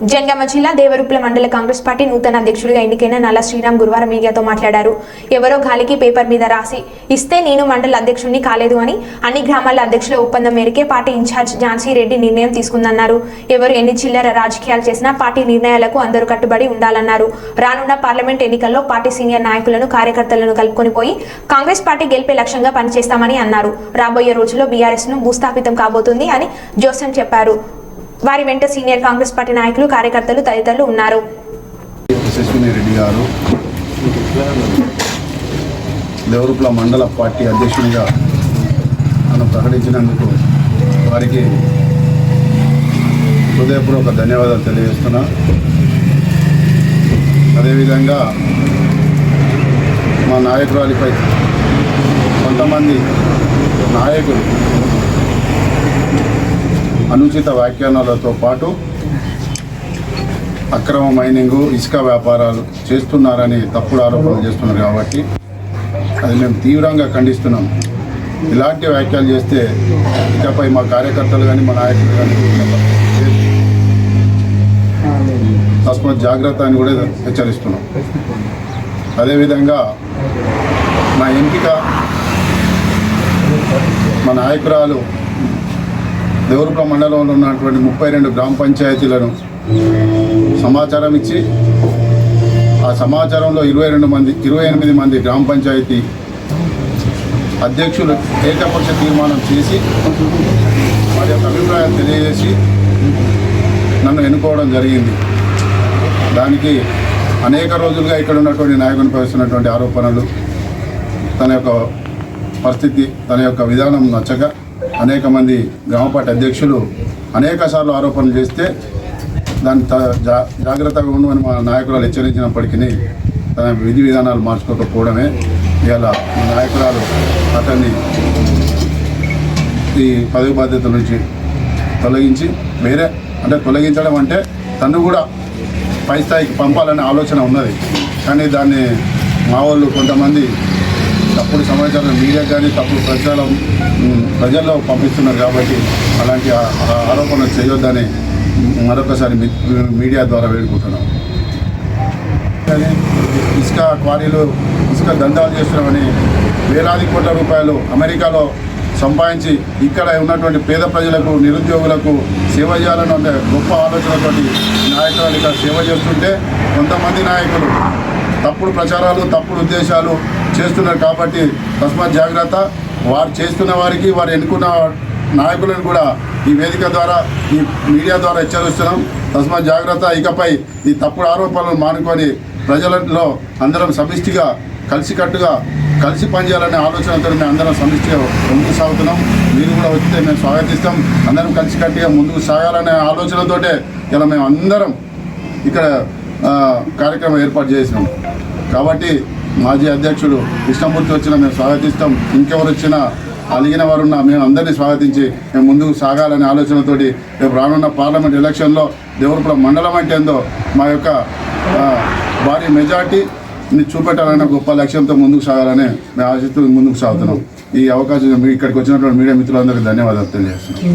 జనగామ జిల్లా దేవరూపుల మండల కాంగ్రెస్ పార్టీ నూతన అధ్యక్షుడిగా ఎన్నికైన నల్ల శ్రీరామ్ గురువారం మీడియాతో మాట్లాడారు. ఎవరో గాలికి పేపర్ మీద రాసి ఇస్తే నేను మండల అధ్యక్షుడిని కాలేదు అని అన్ని గ్రామాల అధ్యక్షుల ఒప్పందం మేరకే పార్టీ ఇన్ఛార్జ్ ఝాన్సీ రెడ్డి నిర్ణయం తీసుకుందన్నారు. ఎవరు ఎన్ని చిల్లర రాజకీయాలు చేసినా పార్టీ నిర్ణయాలకు అందరూ కట్టుబడి ఉండాలన్నారు. రానున్న పార్లమెంట్ ఎన్నికల్లో పార్టీ సీనియర్ నాయకులను కార్యకర్తలను కలుపుకొని పోయి కాంగ్రెస్ పార్టీ గెలిపే లక్ష్యంగా పనిచేస్తామని అన్నారు. రాబోయే రోజుల్లో బీఆర్ఎస్ను భూస్థాపితం కాబోతుంది అని జోసెన్ చెప్పారు. వారి వెంట సీనియర్ కాంగ్రెస్ పార్టీ నాయకులు కార్యకర్తలు తదితరులు ఉన్నారు. యశస్విని రెడ్డి గారు మండల పార్టీ అధ్యక్షునిగా నన్ను ప్రకటించినందుకు వారికి హృదయపూర్వక ధన్యవాదాలు తెలియజేస్తున్నా. అదేవిధంగా మా నాయకురాలిపై కొంతమంది నాయకులు అనుచిత వ్యాఖ్యానాలతో పాటు అక్రమ మైనింగ్ ఇసుక వ్యాపారాలు చేస్తున్నారని తప్పుడు ఆరోపణలు చేస్తున్నారు కాబట్టి అది మేము తీవ్రంగా ఖండిస్తున్నాం. ఇలాంటి వ్యాఖ్యలు చేస్తే ఇకపై మా కార్యకర్తలు కానీ మా నాయకులు కానీ తస్మాత్ జాగ్రత్త అని కూడా హెచ్చరిస్తున్నాం. అదేవిధంగా మా ఎంపిక మా నాయకురాలు దేవరపురం మండలంలో ఉన్నటువంటి ముప్పై రెండు గ్రామ పంచాయతీలను సమాచారం ఇచ్చి ఆ సమాచారంలో ఇరవై రెండు మంది ఇరవై ఎనిమిది మంది గ్రామ పంచాయతీ అధ్యక్షులు ఏకపక్ష తీర్మానం చేసి వారి యొక్క అభిప్రాయాలు తెలియజేసి నన్ను ఎన్నుకోవడం జరిగింది. దానికి అనేక రోజులుగా ఇక్కడ ఉన్నటువంటి నాయకుని వస్తున్నటువంటి ఆరోపణలు తన యొక్క పరిస్థితి తన యొక్క విధానం నచ్చక అనేక మంది గ్రామపాటి అధ్యక్షులు అనేక సార్లు ఆరోపణలు చేస్తే దాన్ని త- జా జాగ్రత్తగా ఉండమని మా నాయకురాలు హెచ్చరించినప్పటికీ తన విధి విధానాలు మార్చుకోకపోవడమే ఇవాళ నాయకురాలు అతన్ని ఈ పదవి బాధ్యతల నుంచి తొలగించి వేరే అంటే తొలగించడం అంటే తను కూడా పై స్థాయికి పంపాలనే ఆలోచన ఉన్నది. కానీ దాన్ని మా వాళ్ళు కొంతమంది తప్పుడు సమాచారం మీడియా కానీ తప్పుడు ప్రచారం ప్రజల్లో పంపిస్తున్నారు కాబట్టి అలాంటి ఆరోపణలు చేయొద్దని మరొకసారి మీడియా ద్వారా వేడుకుంటున్నాం. ఇసుక క్వారీలు ఇసుక దందాలు చేస్తున్నామని వేలాది కోట్ల రూపాయలు అమెరికాలో సంపాదించి ఇక్కడ ఉన్నటువంటి పేద ప్రజలకు నిరుద్యోగులకు సేవ చేయాలని ఒక గొప్ప ఆలోచనతోటి నాయకులు ఇక్కడ సేవ చేస్తుంటే కొంతమంది నాయకులు తప్పుడు ప్రచారాలు తప్పుడు ఉద్దేశాలు చేస్తున్నారు కాబట్టి తస్మాత్ జాగ్రత్త. వారు చేస్తున్న వారికి వారు ఎన్నుకున్న నాయకులను కూడా ఈ వేదిక ద్వారా ఈ మీడియా ద్వారా హెచ్చరిస్తున్నాం. తస్మాత్ జాగ్రత్త. ఇకపై ఈ తప్పుడు ఆరోపణలను మానుకొని ప్రజలలో అందరం సమిష్టిగా కలిసికట్టుగా కలిసి పనిచేయాలనే ఆలోచనతో మేము అందరం సమిష్టిగా ముందుకు సాగుతున్నాం. మీరు కూడా వస్తే మేము స్వాగతిస్తాం. అందరం కలిసికట్టుగా ముందుకు సాగాలనే ఆలోచనతోటే ఇలా మేము అందరం ఇక్కడ కార్యక్రమం ఏర్పాటు చేసినాం. కాబట్టి మాజీ అధ్యక్షుడు కృష్ణమూర్తి వచ్చినా మేము స్వాగతిస్తాం. ఇంకెవరు వచ్చినా అలిగిన వారు ఉన్నా మేము అందరినీ స్వాగతించి మేము ముందుకు సాగాలనే ఆలోచనతోటి రేపు రానున్న పార్లమెంట్ ఎలక్షన్లో దేవరపుల మండలం అంటే ఏందో మా యొక్క భారీ మెజార్టీని చూపెట్టాలనే గొప్ప లక్ష్యంతో ముందుకు సాగాలని మేము ఆశిస్తూ ముందుకు సాగుతున్నాం. ఈ అవకాశం ఇక్కడికి వచ్చినటువంటి మీడియా మిత్రులందరికీ ధన్యవాదాలు తెలియజేస్తున్నాం.